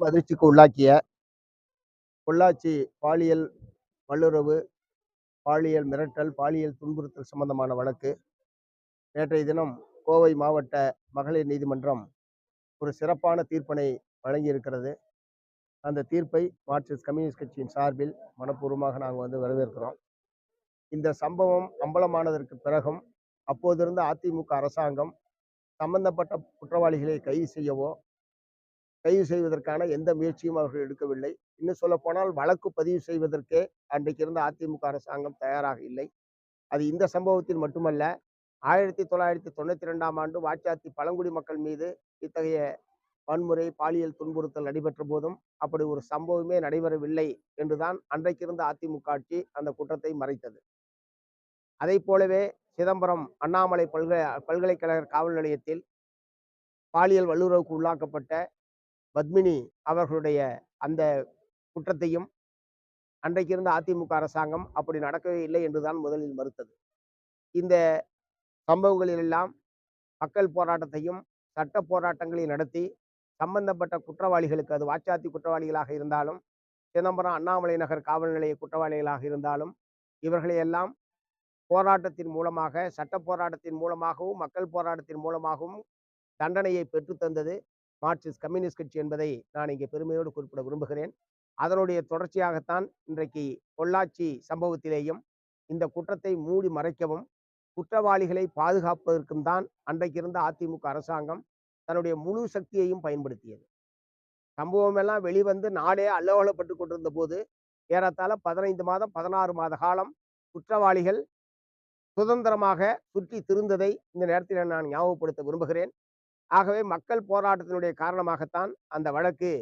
அதிர்ச்சிக்கு உள்ளாக்கிய பொள்ளாச்சி பாலியல் வல்லுறவு பாலியல் மிரட்டல் பாலியல் துன்புறுத்தல் சம்பந்தமான வழக்கு. நேற்றைய தினம் கோவை மாவட்ட மகளிர் நீதிமன்றம் ஒரு சிறப்பான தீர்ப்பினை வழங்கியிருக்கிறது. அந்த தீர்ப்பை மார்க்சிஸ்ட் கம்யூனிஸ்ட் கட்சியின் சார்பில் மனப்பூர்வமாக நாங்கள் வந்து வரவேற்கிறோம். இந்த சம்பவம் அம்பலமானதற்கு பிறகும் அப்போதிருந்த அதிமுக அரசாங்கம் சம்பந்தப்பட்ட குற்றவாளிகளை கைது செய்யவோ கைது செய்வதற்கான எந்த முயற்சியும் அவர்கள் எடுக்கவில்லை. இன்னும் சொல்லப்போனால் வழக்கு பதிவு செய்வதற்கே அன்றைக்கு இருந்த அதிமுக அரசாங்கம் தயாராக இல்லை. அது இந்த சம்பவத்தில் மட்டுமல்ல ஆயிரத்தி தொள்ளாயிரத்தி தொண்ணூத்தி ரெண்டாம் ஆண்டு வாச்சாத்தி பழங்குடி மக்கள் மீது இத்தகைய வன்முறை பாலியல் துன்புறுத்தல் நடைபெற்ற போதும் அப்படி ஒரு சம்பவமே நடைபெறவில்லை என்றுதான் அன்றைக்கிருந்த அதிமுக ஆட்சி அந்த குற்றத்தை மறைத்தது. அதை போலவே சிதம்பரம் அண்ணாமலை பல்கலை பல்கலைக்கழக காவல் நிலையத்தில் பாலியல் வல்லுறவுக்கு உள்ளாக்கப்பட்ட பத்மினி அவர்களுடைய அந்த குற்றத்தையும் அன்றைக்கு இருந்த அதிமுக அரசாங்கம் அப்படி நடக்கவே இல்லை என்றுதான் முதலில் மறுத்தது. இந்த சம்பவங்களிலெல்லாம் மக்கள் போராட்டத்தையும் சட்ட போராட்டங்களை நடத்தி சம்பந்தப்பட்ட குற்றவாளிகளுக்கு அது வாச்சாத்தி குற்றவாளிகளாக இருந்தாலும் சிதம்பரம் அண்ணாமலை நகர் காவல் நிலைய குற்றவாளிகளாக இருந்தாலும் இவர்களையெல்லாம் போராட்டத்தின் மூலமாக சட்ட போராட்டத்தின் மூலமாகவும் மக்கள் போராட்டத்தின் மூலமாகவும் தண்டனையை பெற்றுத்தந்தது. மார்க்சிஸ்ட் கம்யூனிஸ்ட் கட்சி என்பதை நான் இங்கே பெருமையோடு குறிப்பிட விரும்புகிறேன். அதனுடைய தொடர்ச்சியாகத்தான் இன்றைக்கு பொள்ளாச்சி சம்பவத்திலேயும் இந்த குற்றத்தை மூடி மறைக்கவும் குற்றவாளிகளை பாதுகாப்பதற்கும் தான் அன்றைக்கு இருந்த அதிமுக அரசாங்கம் தன்னுடைய முழு சக்தியையும் பயன்படுத்தியது. சம்பவம் எல்லாம் வெளிவந்து நாடே அல்லவலப்பட்டு கொண்டிருந்த போது ஏறத்தாழ பதினைந்து மாதம் பதினாறு மாத காலம் குற்றவாளிகள் சுதந்திரமாக சுற்றி திருந்ததை இந்த நேரத்தில் நான் ஞாபகப்படுத்த விரும்புகிறேன். ஆகவே மக்கள் போராட்டத்தினுடைய காரணமாகத்தான் அந்த வழக்கு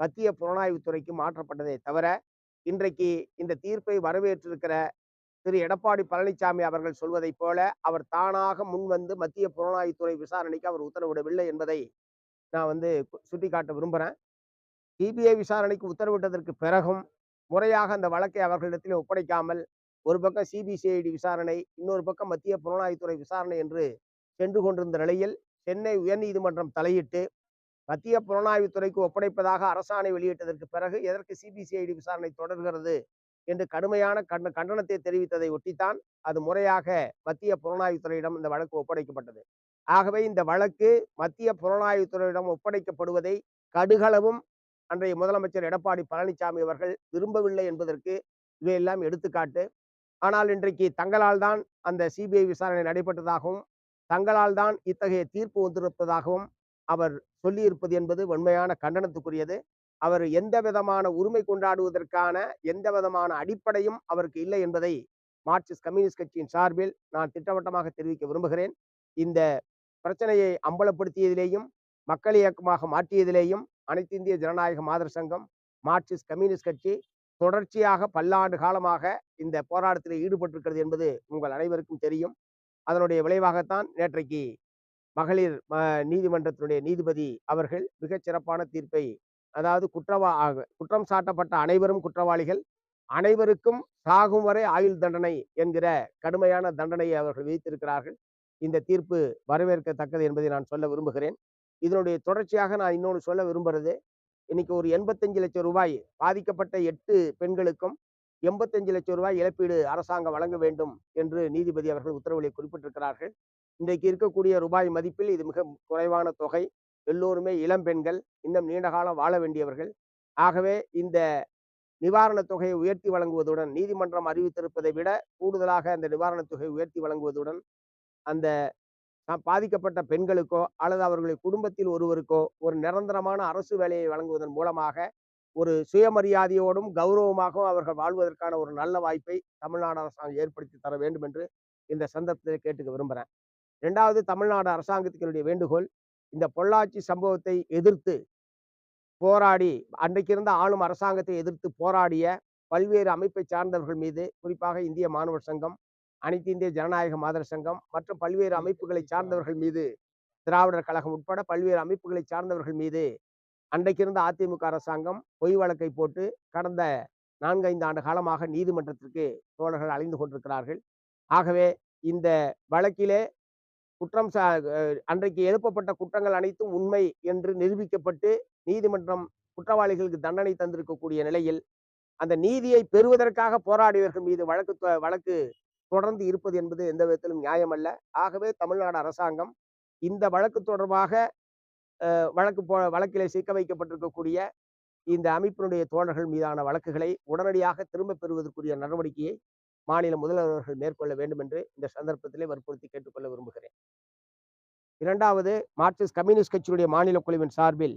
மத்திய புலனாய்வுத்துறைக்கு மாற்றப்பட்டதே தவிர இன்றைக்கு இந்த தீர்ப்பை வரவேற்றிருக்கிற திரு. எடப்பாடி பழனிசாமி அவர்கள் சொல்வதைப் போல அவர் தானாக முன்வந்து மத்திய புலனாய்வுத்துறை விசாரணைக்கு அவர் உத்தரவிடவில்லை என்பதை நான் வந்து சுட்டிக்காட்ட விரும்புகிறேன் சிபிஐ விசாரணைக்கு உத்தரவிட்டதற்கு பிறகும் முறையாக அந்த வழக்கை அவர்களிடத்தில் ஒப்படைக்காமல் ஒரு பக்கம் சிபிசிஐடி விசாரணை இன்னொரு பக்கம் மத்திய புலனாய்வுத்துறை விசாரணை என்று சென்று கொண்டிருந்த நிலையில் சென்னை உயர்நீதிமன்றம் தலையிட்டு மத்திய புலனாய்வுத்துறைக்கு ஒப்படைப்பதாக அரசாணை வெளியிட்டதற்கு பிறகு எதற்கு சிபிசிஐடி விசாரணை தொடர்கிறது என்று கடுமையான கண்ட கண்டனத்தை தெரிவித்ததை ஒட்டித்தான் அது முறையாக மத்திய புலனாய்வுத்துறையிடம் இந்த வழக்கு ஒப்படைக்கப்பட்டது. ஆகவே இந்த வழக்கு மத்திய புலனாய்வுத்துறையிடம் ஒப்படைக்கப்படுவதை கடுகளவும் அன்றைய முதலமைச்சர் எடப்பாடி பழனிசாமி அவர்கள் விரும்பவில்லை என்பதற்கு இவையெல்லாம் எடுத்துக்காட்டு. ஆனால் இன்றைக்கு தங்களால் தான் அந்த சிபிஐ விசாரணை நடைபெற்றதாகவும் தங்களால் தான் இத்தகைய தீர்ப்பு வந்திருப்பதாகவும் அவர் சொல்லியிருப்பது என்பது உண்மையான கண்டனத்துக்குரியது. அவர் எந்த விதமான உரிமை கொண்டாடுவதற்கான எந்த விதமான அடிப்படையும் அவருக்கு இல்லை என்பதை மார்க்சிஸ்ட் கம்யூனிஸ்ட் கட்சியின் சார்பில் நான் திட்டவட்டமாக தெரிவிக்க விரும்புகிறேன். இந்த பிரச்சனையை அம்பலப்படுத்தியதிலேயும் மக்கள் இயக்கமாக மாற்றியதிலேயும் அனைத்து இந்திய ஜனநாயக மாதர் சங்கம் மார்க்சிஸ்ட் கம்யூனிஸ்ட் கட்சி தொடர்ச்சியாக பல்லாண்டு காலமாக இந்த போராட்டத்தில் ஈடுபட்டிருக்கிறது என்பது உங்கள் அனைவருக்கும் தெரியும். அதனுடைய விளைவாகத்தான் நேற்றைக்கு மகளிர் நீதிமன்றத்தினுடைய நீதிபதி அவர்கள் மிகச் சிறப்பான தீர்ப்பை அதாவது குற்றவா குற்றம் சாட்டப்பட்ட அனைவரும் குற்றவாளிகள் அனைவருக்கும் சாகும் வரை ஆயுள் தண்டனை என்கிற கடுமையான தண்டனையை அவர்கள் விதித்திருக்கிறார்கள். இந்த தீர்ப்பு வரவேற்கத்தக்கது என்பதை நான் சொல்ல விரும்புகிறேன். இதனுடைய தொடர்ச்சியாக நான் இன்னொன்று சொல்ல விரும்புறது இன்னைக்கு ஒரு எண்பத்தஞ்சு லட்சம் ரூபாய் பாதிக்கப்பட்ட எட்டு பெண்களுக்கும் எண்பத்தஞ்சு லட்சம் ரூபாய் இழப்பீடு அரசாங்கம் வழங்க வேண்டும் என்று நீதிபதி அவர்கள் உத்தரவுகளை குறிப்பிட்டிருக்கிறார்கள். இன்றைக்கு இருக்கக்கூடிய ரூபாய் மதிப்பில் இது மிக குறைவான தொகை. எல்லோருமே இளம் பெண்கள் இன்னும் நீண்ட காலம் வாழ வேண்டியவர்கள். ஆகவே இந்த நிவாரணத் தொகையை உயர்த்தி வழங்குவதுடன் நீதிமன்றம் அறிவித்திருப்பதை விட கூடுதலாக அந்த நிவாரணத் தொகையை உயர்த்தி வழங்குவதுடன் அந்த பாதிக்கப்பட்ட பெண்களுக்கோ அல்லது அவர்களுடைய குடும்பத்தில் ஒருவருக்கோ ஒரு நிரந்தரமான அரசு வேலையை வழங்குவதன் மூலமாக ஒரு சுயமரியாதையோடும் கௌரவமாகவும் அவர்கள் வாழ்வதற்கான ஒரு நல்ல வாய்ப்பை தமிழ்நாடு அரசாங்கம் ஏற்படுத்தி தர வேண்டும் என்று இந்த சந்தர்ப்பத்தில் கேட்டுக்க விரும்புகிறேன் ரெண்டாவது தமிழ்நாடு அரசாங்கத்தினுடைய வேண்டுகோள் இந்த பொள்ளாச்சி சம்பவத்தை எதிர்த்து போராடி அன்றைக்கு இருந்த ஆளும் அரசாங்கத்தை எதிர்த்து போராடிய பல்வேறு அமைப்பை சார்ந்தவர்கள் மீது குறிப்பாக இந்திய மாணவர் சங்கம் அனைத்து இந்திய ஜனநாயக மாதர் சங்கம் மற்றும் பல்வேறு அமைப்புகளை சார்ந்தவர்கள் மீது திராவிடர் கழகம் உட்பட பல்வேறு அமைப்புகளை சார்ந்தவர்கள் மீது அன்றைக்கு இருந்த அதிமுக அரசாங்கம் பொய் வழக்கை போட்டு கடந்த நான்கைந்து ஆண்டு காலமாக நீதிமன்றத்திற்கு தோழர்கள் அழிந்து கொண்டிருக்கிறார்கள். ஆகவே இந்த வழக்கிலே குற்றம் சா அன்றைக்கு எழுப்பப்பட்ட குற்றங்கள் அனைத்தும் உண்மை என்று நிரூபிக்கப்பட்டு நீதிமன்றம் குற்றவாளிகளுக்கு தண்டனை தந்திருக்கக்கூடிய நிலையில் அந்த நீதியை பெறுவதற்காக போராடியவர்கள் மீது வழக்கு தொ- வழக்கு தொடர்ந்து இருப்பது என்பது எந்த விதத்திலும் நியாயமல்ல. ஆகவே தமிழ்நாடு அரசாங்கம் இந்த வழக்கு தொடர்பாக வழக்கு போ வழக்கிலே சிக்க வைக்கப்பட்டிருக்கக்கூடிய இந்த அமைப்பினுடைய தோழர்கள் மீதான வழக்குகளை உடனடியாக திரும்பப் பெறுவதற்குரிய நடவடிக்கையை மாநில முதல்வர்கள் மேற்கொள்ள வேண்டும் என்று இந்த சந்தர்ப்பத்திலே வற்புறுத்தி கேட்டுக்கொள்ள விரும்புகிறேன். இரண்டாவது மார்க்சிஸ்ட் கம்யூனிஸ்ட் கட்சியுடைய மாநில குழுவின் சார்பில்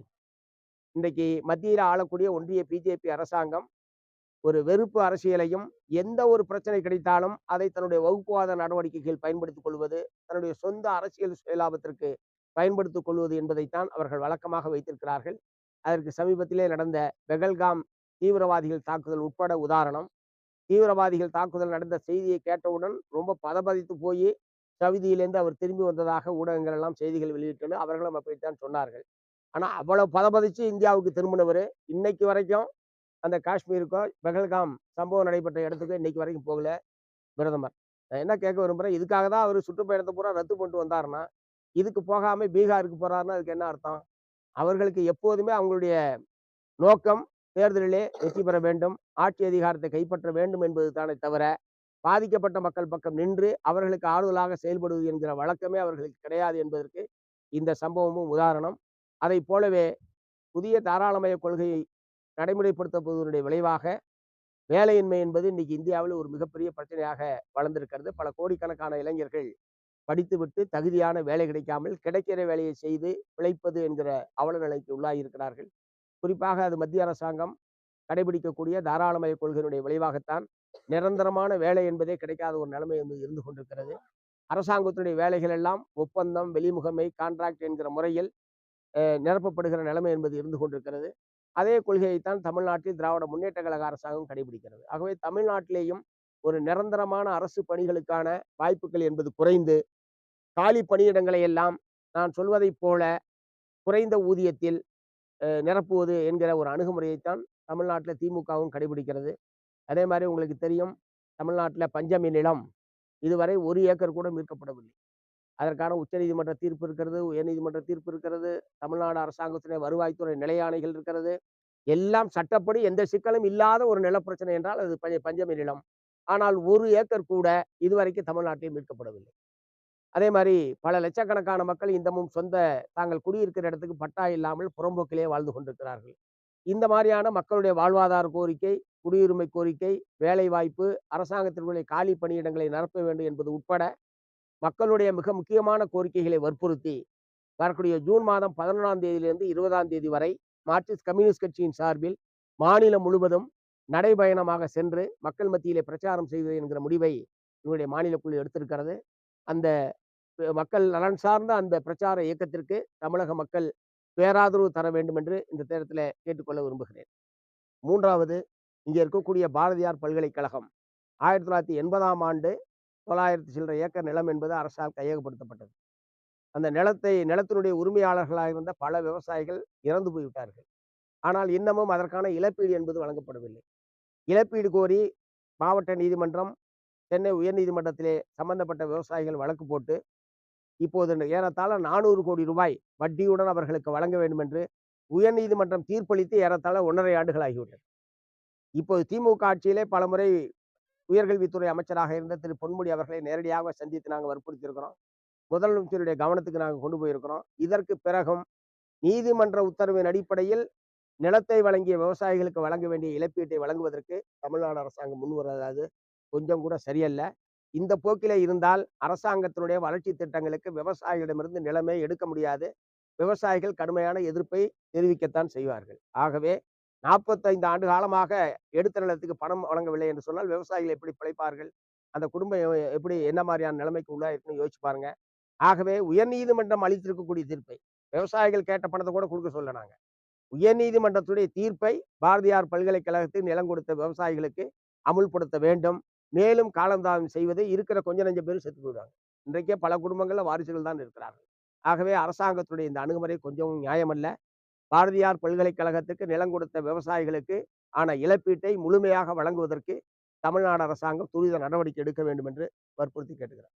இன்றைக்கு மத்தியில் ஆளக்கூடிய ஒன்றிய பிஜேபி அரசாங்கம் ஒரு வெறுப்பு அரசியலையும் எந்த ஒரு பிரச்சனை கிடைத்தாலும் அதை தன்னுடைய வகுப்புவாத நடவடிக்கைகள் பயன்படுத்திக் கொள்வது தன்னுடைய சொந்த அரசியல் சுயலாபத்திற்கு பயன்படுத்திக் கொள்வது என்பதைத்தான் அவர்கள் வழக்கமாக வைத்திருக்கிறார்கள். அதற்கு சமீபத்திலே நடந்த பெகல்காம் தீவிரவாதிகள் தாக்குதல் உட்பட உதாரணம். தீவிரவாதிகள் தாக்குதல் நடந்த செய்தியை கேட்டவுடன் ரொம்ப பதபதித்து போய் சவுதியிலேருந்து அவர் திரும்பி வந்ததாக ஊடகங்கள் எல்லாம் செய்திகள் வெளியிட்டன. அவர்களும் அப்படித்தான் சொன்னார்கள். ஆனா அவ்வளவு பதபதிச்சு இந்தியாவுக்கு திரும்பினவர் இன்னைக்கு வரைக்கும் அந்த காஷ்மீருக்கோ பெகல்காம் சம்பவம் நடைபெற்ற இடத்துக்கோ இன்னைக்கு வரைக்கும் போகல பிரதமர். நான் என்ன கேட்க விரும்புறேன்? இதுக்காக தான் அவர் சுற்றுப்பயணத்தை பூரா ரத்து பண்ணிட்டு வந்தாருன்னா இதுக்கு போகாம பீகாருக்கு போறாருன்னா அதுக்கு என்ன அர்த்தம்? அவர்களுக்கு எப்போதுமே அவங்களுடைய நோக்கம் தேர்தலிலே வெற்றி பெற வேண்டும் ஆட்சி அதிகாரத்தை கைப்பற்ற வேண்டும் என்பது தானே தவிர பாதிக்கப்பட்ட மக்கள் பக்கம் நின்று அவர்களுக்கு ஆறுதலாக செயல்படுவது என்கிற வழக்கமே அவர்களுக்கு கிடையாது என்பதற்கு இந்த சம்பவமும் உதாரணம். அதை போலவே புதிய தாராளமய கொள்கையை நடைமுறைப்படுத்தப்படுவதனுடைய விளைவாக வேலையின்மை என்பது இன்னைக்கு இந்தியாவில் ஒரு மிகப்பெரிய பிரச்சனையாக வளர்ந்திருக்கிறது. பல கோடிக்கணக்கான இளைஞர்கள் படித்துவிட்டு தகுதியான வேலை கிடைக்காமல் கிடைக்கிற வேலையை செய்து பிழைப்பது என்கிற அவல நிலைக்கு உள்ளாகி இருக்கிறார்கள். குறிப்பாக அது மத்திய அரசாங்கம் கடைபிடிக்கக்கூடிய தாராளமய கொள்கையினுடைய விளைவாகத்தான் நிரந்தரமான வேலை என்பதே கிடைக்காத ஒரு நிலைமை வந்து இருந்து கொண்டிருக்கிறது. அரசாங்கத்தினுடைய வேலைகள் எல்லாம் ஒப்பந்தம் வெளிமுகமை கான்ட்ராக்ட் என்கிற முறையில் நிரப்பப்படுகிற நிலைமை என்பது இருந்து கொண்டிருக்கிறது. அதே கொள்கையைத்தான் தமிழ்நாட்டில் திராவிட முன்னேற்ற கழக அரசாங்கம் கடைபிடிக்கிறது. ஆகவே தமிழ்நாட்டிலேயும் ஒரு நிரந்தரமான அரசு பணிகளுக்கான வாய்ப்புகள் என்பது குறைந்து காலி பணியிடங்களை எல்லாம் நான் சொல்வதைப் போல குறைந்த ஊதியத்தில் நிரப்புவது என்கிற ஒரு அணுகுமுறையைத்தான் தமிழ்நாட்டில் திமுகவும் கடைபிடிக்கிறது. அதே மாதிரி உங்களுக்கு தெரியும் தமிழ்நாட்டில் பஞ்சமி நிலம் இதுவரை ஒரு ஏக்கர் கூட மீட்கப்படவில்லை. அதற்கான உச்சநீதிமன்ற தீர்ப்பு இருக்கிறது உயர்நீதிமன்ற தீர்ப்பு இருக்கிறது தமிழ்நாடு அரசாங்கத்தினுடைய வருவாய்த்துறை நிலையாணைகள் இருக்கிறது. எல்லாம் சட்டப்படி எந்த சிக்கலும் இல்லாத ஒரு நிலப்பிரச்சனை என்றால் அது பஞ்ச பஞ்சமி நிலம். ஆனால் ஒரு ஏக்கர் கூட இதுவரைக்கும் தமிழ்நாட்டில் மீட்கப்படவில்லை. அதே மாதிரி பல லட்சக்கணக்கான மக்கள் இந்தமும் சொந்த தாங்கள் குடியிருக்கிற இடத்துக்கு பட்டா இல்லாமல் புறம்போக்கிலே வாழ்ந்து கொண்டிருக்கிறார்கள். இந்த மாதிரியான மக்களுடைய வாழ்வாதார கோரிக்கை குடியுரிமை கோரிக்கை வேலை வாய்ப்பு அரசாங்கத்திற்குள்ளே காலி பணியிடங்களை நிரப்ப வேண்டும் என்பது உட்பட மக்களுடைய மிக முக்கியமான கோரிக்கைகளை வற்புறுத்தி வரக்கூடிய ஜூன் மாதம் பதினொன்றாம் தேதியிலிருந்து இருபதாம் தேதி வரை மார்க்சிஸ்ட் கம்யூனிஸ்ட் கட்சியின் சார்பில் மாநிலம் முழுவதும் நடைபயணமாக சென்று மக்கள் மத்தியிலே பிரச்சாரம் செய்வது என்கிற முடிவை இவருடைய மாநில குழு எடுத்திருக்கிறது. அந்த மக்கள் நலன் சார்ந்த அந்த பிரச்சார இயக்கத்திற்கு தமிழக மக்கள் பேராதரவு தர வேண்டும் என்று இந்த நேரத்தில் கேட்டுக்கொள்ள விரும்புகிறேன். மூன்றாவது இங்கே இருக்கக்கூடிய பாரதியார் பல்கலைக்கழகம். ஆயிரத்தி தொள்ளாயிரத்தி எண்பதாம் ஆண்டு தொள்ளாயிரத்தி சில்லற ஏக்கர் நிலம் என்பது அரசால் கையகப்படுத்தப்பட்டது. அந்த நிலத்தை நிலத்தினுடைய உரிமையாளர்களாக இருந்த பல விவசாயிகள் இறந்து போய்விட்டார்கள். ஆனால் இன்னமும் அதற்கான இழப்பீடு என்பது வழங்கப்படவில்லை. இழப்பீடு கோரி மாவட்ட நீதிமன்றம் சென்னை உயர்நீதிமன்றத்திலே சம்பந்தப்பட்ட விவசாயிகள் வழக்கு போட்டு இப்போது ஏறத்தாழ நானூறு கோடி ரூபாய் வட்டியுடன் அவர்களுக்கு வழங்க வேண்டும் என்று உயர்நீதிமன்றம் தீர்ப்பளித்து ஏறத்தாழ ஒன்றரை ஆண்டுகள் ஆகிவிட்டது இப்போது திமுக ஆட்சியிலே பலமுறை உயர்கல்வித்துறை அமைச்சராக இருந்த திரு பொன்முடி அவர்களை நேரடியாக சந்தித்து நாங்கள் வற்புறுத்தியிருக்கிறோம். முதலமைச்சருடைய கவனத்துக்கு நாங்கள் கொண்டு போயிருக்கிறோம். இதற்கு பிறகும் நீதிமன்ற உத்தரவின் அடிப்படையில் நிலத்தை வழங்கிய விவசாயிகளுக்கு வழங்க வேண்டிய இழப்பீட்டை வழங்குவதற்கு தமிழ்நாடு அரசாங்கம் முன்வராது கொஞ்சம் கூட சரியல்ல. இந்த போக்கிலே இருந்தால் அரசாங்கத்தினுடைய வளர்ச்சி திட்டங்களுக்கு விவசாயிகளிடமிருந்து நிலமே எடுக்க முடியாது. விவசாயிகள் கடுமையான எதிர்ப்பை தெரிவிக்கத்தான் செய்வார்கள். ஆகவே நாற்பத்தைந்து ஆண்டு காலமாக எடுத்த நிலத்துக்கு பணம் வழங்கவில்லை என்று சொன்னால் விவசாயிகள் எப்படி பிழைப்பார்கள்? அந்த குடும்பம் எப்படி என்ன மாதிரியான நிலைமைக்கு உள்ளா இருக்குன்னு யோசிச்சு பாருங்க. ஆகவே உயர்நீதிமன்றம் அளித்திருக்கக்கூடிய தீர்ப்பை விவசாயிகள் கேட்ட பணத்தை கூட கொடுக்க சொல்லனாங்க உயர்நீதிமன்றத்துடைய தீர்ப்பை பாரதியார் பல்கலைக்கழகத்தில் நிலம் கொடுத்த விவசாயிகளுக்கு அமுல்படுத்த வேண்டும். மேலும் காலந்தாமம் செய்வது இருக்கிற கொஞ்ச நஞ்ச பேர் செத்து போயிடுவாங்க. இன்றைக்கே பல குடும்பங்களில் வாரிசுகள் தான் இருக்கிறார்கள். ஆகவே அரசாங்கத்துடைய இந்த அணுகுமுறை கொஞ்சம் நியாயமல்ல. பாரதியார் பல்கலைக்கழகத்துக்கு நிலம் கொடுத்த விவசாயிகளுக்கு ஆன இழப்பீட்டை முழுமையாக வழங்குவதற்கு தமிழ்நாடு அரசாங்கம் துரித நடவடிக்கை எடுக்க வேண்டும் என்று வற்புறுத்தி கேட்டுக்கிறார்.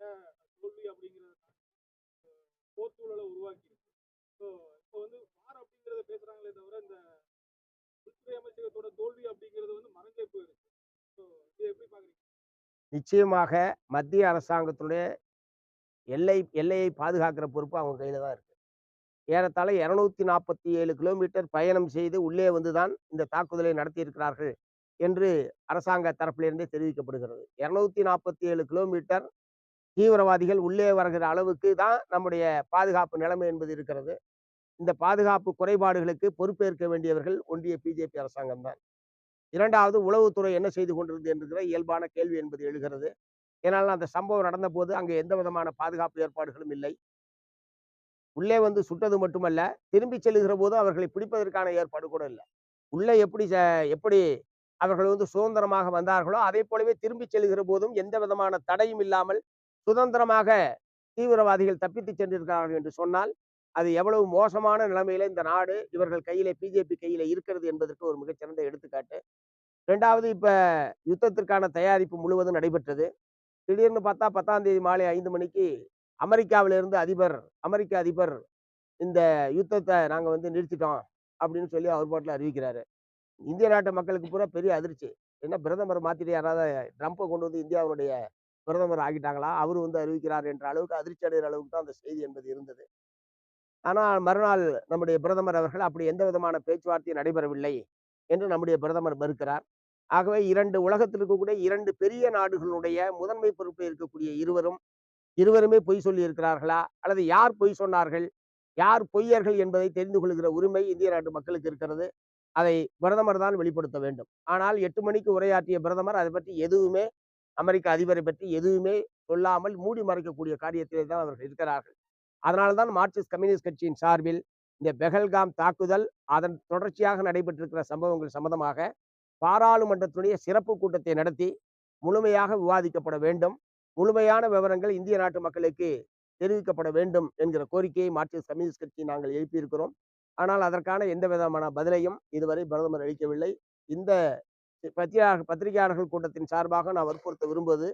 அரசாங்கத்துடைய தோல்வி அப்படிங்கிறத போர் சூழலை உருவாக்கி ஸோ இப்போ வந்து வார் அப்படிங்கிறத பேசுறாங்களே தவிர இந்த உள்துறை அமைச்சகத்தோட தோல்வி அப்படிங்கிறது வந்து மறைஞ்சே போயிருக்கு ஸோ இது எப்படி பாக்குறீங்க? நிச்சயமாக மத்திய அரசாங்கத்தினுடைய எல்லை எல்லையை பாதுகாக்கிற பொறுப்பு அவங்க கையில தான் இருக்கு. ஏறத்தாழ இருநூத்தி நாற்பத்தி ஏழு கிலோமீட்டர் பயணம் செய்து உள்ளே வந்துதான் இந்த தாக்குதலை நடத்தியிருக்கிறார்கள் என்று அரசாங்க தரப்பிலிருந்தே தெரிவிக்கப்படுகிறது. இருநூத்தி நாற்பத்தி ஏழு கிலோமீட்டர் தீவிரவாதிகள் உள்ளே வருகிற அளவுக்கு தான் நம்முடைய பாதுகாப்பு நிலைமை என்பது இருக்கிறது. இந்த பாதுகாப்பு குறைபாடுகளுக்கு பொறுப்பேற்க வேண்டியவர்கள் ஒன்றிய பிஜேபி அரசாங்கம் தான். இரண்டாவது உளவுத்துறை என்ன செய்து கொண்டிருந்தது என்கிற இயல்பான கேள்வி என்பது எழுகிறது. ஏனால் அந்த சம்பவம் நடந்த போது அங்கே எந்த விதமான பாதுகாப்பு ஏற்பாடுகளும் இல்லை. உள்ளே வந்து சுட்டது மட்டுமல்ல திரும்பி செல்லுகிற போது அவர்களை பிடிப்பதற்கான ஏற்பாடு கூட இல்லை. உள்ளே எப்படி எப்படி அவர்கள் வந்து சுதந்திரமாக வந்தார்களோ அதே போலவே திரும்பி செல்லுகிற போதும் எந்த விதமான தடையும் இல்லாமல் சுதந்திரமாக தீவிரவாதிகள் தப்பித்து சென்றிருக்கிறார்கள் என்று சொன்னால் அது எவ்வளவு மோசமான நிலைமையில இந்த நாடு இவர்கள் கையில பிஜேபி கையில இருக்கிறது என்பதற்கு ஒரு மிகச்சிறந்த எடுத்துக்காட்டு. ரெண்டாவது இப்ப யுத்தத்திற்கான தயாரிப்பு முழுவதும் நடைபெற்றது. திடீர்னு பார்த்தா பத்தாம் தேதி மாலை ஐந்து மணிக்கு அமெரிக்காவிலிருந்து அதிபர் அமெரிக்க அதிபர் இந்த யுத்தத்தை நாங்க வந்து நிறுத்திட்டோம் அப்படின்னு சொல்லி அவர் பாட்டில் அறிவிக்கிறாரு. இந்திய நாட்டு மக்களுக்கு பூரா பெரிய அதிர்ச்சி. என்ன பிரதமர் மாத்திட்டு யாராவது ட்ரம்ப்பை கொண்டு வந்து இந்தியாவுடைய பிரதமர் ஆகிட்டாங்களா? அவர் வந்து அறிவிக்கிறார் என்ற அளவுக்கு அதிர்ச்சி அடைகிற அளவுக்கு தான் அந்த செய்தி என்பது இருந்தது. ஆனால் மறுநாள் நம்முடைய பிரதமர் அவர்கள் அப்படி எந்த விதமான பேச்சுவார்த்தையும் நடைபெறவில்லை என்று நம்முடைய பிரதமர் மறுக்கிறார். ஆகவே இரண்டு உலகத்தில் இருக்கக்கூடிய இரண்டு பெரிய நாடுகளுடைய முதன்மை பொறுப்பில் இருக்கக்கூடிய இருவரும் இருவருமே பொய் சொல்லி இருக்கிறார்களா அல்லது யார் பொய் சொன்னார்கள்? யார் பொய்யர்கள் என்பதை தெரிந்து கொள்கிற உரிமை இந்திய நாட்டு மக்களுக்கு இருக்கிறது. அதை பிரதமர் தான் வெளிப்படுத்த வேண்டும். ஆனால் எட்டு மணிக்கு உரையாற்றிய பிரதமர் அதை பற்றி எதுவுமே அமெரிக்க அதிபரை பற்றி எதுவுமே சொல்லாமல் மூடி மறைக்கக்கூடிய காரியத்திலே தான் அவர்கள் இருக்கிறார்கள். அதனால்தான் மார்க்சிஸ்ட் கம்யூனிஸ்ட் கட்சியின் சார்பில் இந்த பெஹல்காம் தாக்குதல் அதன் தொடர்ச்சியாக நடைபெற்றிருக்கிற சம்பவங்கள் சம்பந்தமாக பாராளுமன்றத்துடைய சிறப்பு கூட்டத்தை நடத்தி முழுமையாக விவாதிக்கப்பட வேண்டும். முழுமையான விவரங்கள் இந்திய நாட்டு மக்களுக்கு தெரிவிக்கப்பட வேண்டும் என்கிற கோரிக்கையை மார்க்சிஸ்ட் கம்யூனிஸ்ட் கட்சி நாங்கள் எழுப்பியிருக்கிறோம். ஆனால் அதற்கான எந்த விதமான பதிலையும் இதுவரை பிரதமர் அளிக்கவில்லை. இந்த பத்திரிகை பத்திரிகையாளர்கள் கூட்டத்தின் சார்பாக நான் வற்புறுத்த விரும்புவது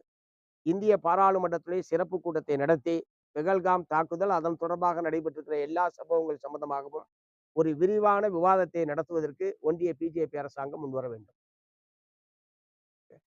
இந்திய பாராளுமன்றத்திலே சிறப்பு கூட்டத்தை நடத்தி பெகல்காம் தாக்குதல் அதன் தொடர்பாக நடைபெற்றிருக்கிற எல்லா சம்பவங்கள் சம்பந்தமாகவும் ஒரு விரிவான விவாதத்தை நடத்துவதற்கு ஒன்றிய பிஜேபி அரசாங்கம் முன்வர வேண்டும்.